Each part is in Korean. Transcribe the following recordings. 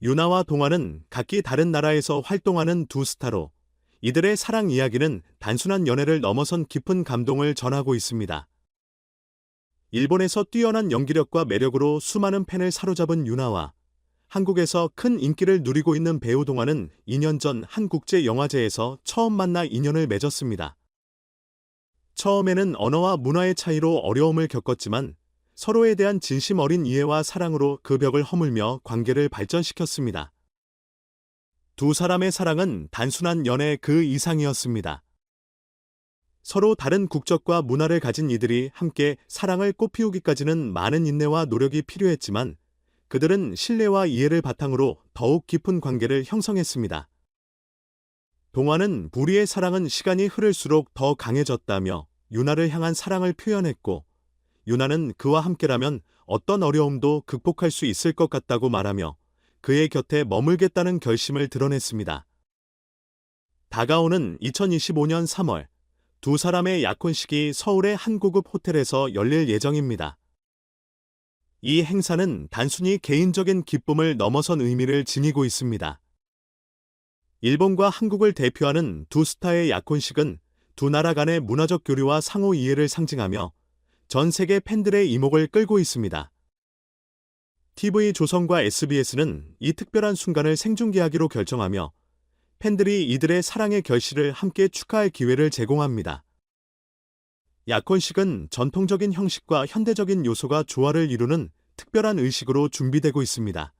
유나와 동화는 각기 다른 나라에서 활동하는 두 스타로 이들의 사랑 이야기는 단순한 연애를 넘어선 깊은 감동을 전하고 있습니다. 일본에서 뛰어난 연기력과 매력으로 수많은 팬을 사로잡은 유나와 한국에서 큰 인기를 누리고 있는 배우 동화는 2년 전 한국제영화제에서 처음 만나 인연을 맺었습니다. 처음에는 언어와 문화의 차이로 어려움을 겪었지만 서로에 대한 진심 어린 이해와 사랑으로 그 벽을 허물며 관계를 발전시켰습니다. 두 사람의 사랑은 단순한 연애 그 이상이었습니다. 서로 다른 국적과 문화를 가진 이들이 함께 사랑을 꽃피우기까지는 많은 인내와 노력이 필요했지만 그들은 신뢰와 이해를 바탕으로 더욱 깊은 관계를 형성했습니다. 동화는 불의의 사랑은 시간이 흐를수록 더 강해졌다며 유나를 향한 사랑을 표현했고 유나는 그와 함께라면 어떤 어려움도 극복할 수 있을 것 같다고 말하며 그의 곁에 머물겠다는 결심을 드러냈습니다. 다가오는 2025년 3월 두 사람의 약혼식이 서울의 한 고급 호텔에서 열릴 예정입니다. 이 행사는 단순히 개인적인 기쁨을 넘어선 의미를 지니고 있습니다. 일본과 한국을 대표하는 두 스타의 약혼식은 두 나라 간의 문화적 교류와 상호 이해를 상징하며 전 세계 팬들의 이목을 끌고 있습니다. TV 조선과 SBS는 이 특별한 순간을 생중계하기로 결정하며 팬들이 이들의 사랑의 결실을 함께 축하할 기회를 제공합니다. 약혼식은 전통적인 형식과 현대적인 요소가 조화를 이루는 특별한 의식으로 준비되고 있습니다.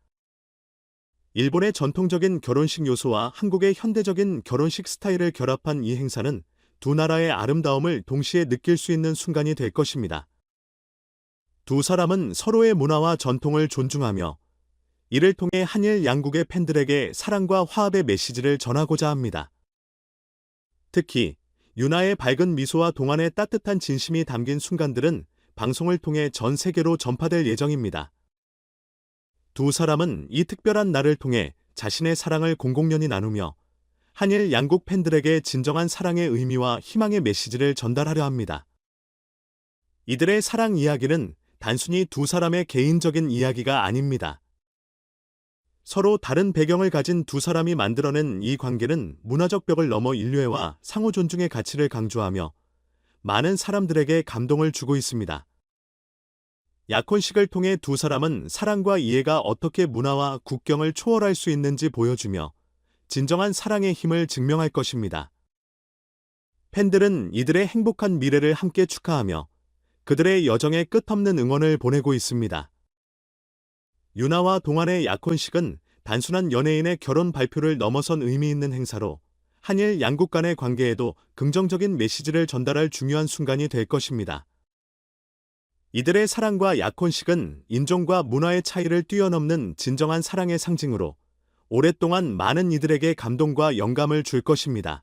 일본의 전통적인 결혼식 요소와 한국의 현대적인 결혼식 스타일을 결합한 이 행사는 두 나라의 아름다움을 동시에 느낄 수 있는 순간이 될 것입니다. 두 사람은 서로의 문화와 전통을 존중하며 이를 통해 한일 양국의 팬들에게 사랑과 화합의 메시지를 전하고자 합니다. 특히 유나의 밝은 미소와 동안의 따뜻한 진심이 담긴 순간들은 방송을 통해 전 세계로 전파될 예정입니다. 두 사람은 이 특별한 날을 통해 자신의 사랑을 공공연히 나누며 한일 양국 팬들에게 진정한 사랑의 의미와 희망의 메시지를 전달하려 합니다. 이들의 사랑 이야기는 단순히 두 사람의 개인적인 이야기가 아닙니다. 서로 다른 배경을 가진 두 사람이 만들어낸 이 관계는 문화적 벽을 넘어 인류애와 상호 존중의 가치를 강조하며 많은 사람들에게 감동을 주고 있습니다. 약혼식을 통해 두 사람은 사랑과 이해가 어떻게 문화와 국경을 초월할 수 있는지 보여주며 진정한 사랑의 힘을 증명할 것입니다. 팬들은 이들의 행복한 미래를 함께 축하하며 그들의 여정에 끝없는 응원을 보내고 있습니다. 유나와 동안의 약혼식은 단순한 연예인의 결혼 발표를 넘어선 의미 있는 행사로 한일 양국 간의 관계에도 긍정적인 메시지를 전달할 중요한 순간이 될 것입니다. 이들의 사랑과 약혼식은 인종과 문화의 차이를 뛰어넘는 진정한 사랑의 상징으로 오랫동안 많은 이들에게 감동과 영감을 줄 것입니다.